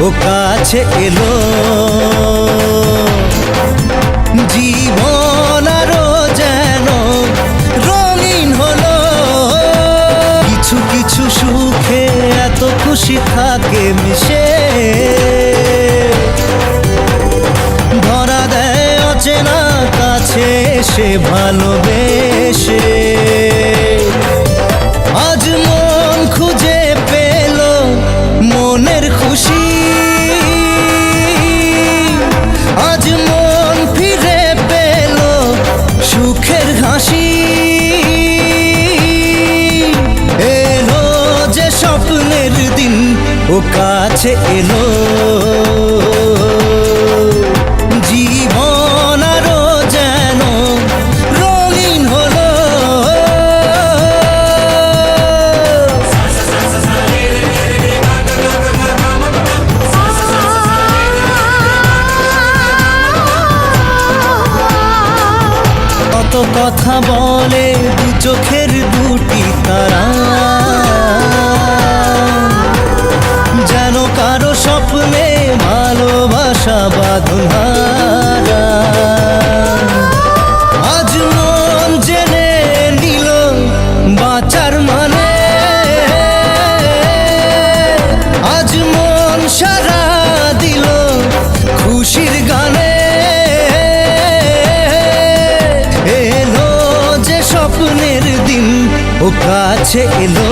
ও কাছে এলো। জীবন আরও যেন রঙিন হলো। কিছু কিছু সুখে এত খুশি থাকে মিশে। ধরা দেয় অচেনা কাছে সে ভালোবেসে। ও কাছে এলো। যেন রঙিন হলো। কত কথা বলে দু চোখের দুটি তারা। ভালোবাসা আজ মন জেনে নিল বাঁচার মানে। আজ সারা দিল খুশির গানে। এলো যে স্বপ্নের দিন ও কাছে এলো।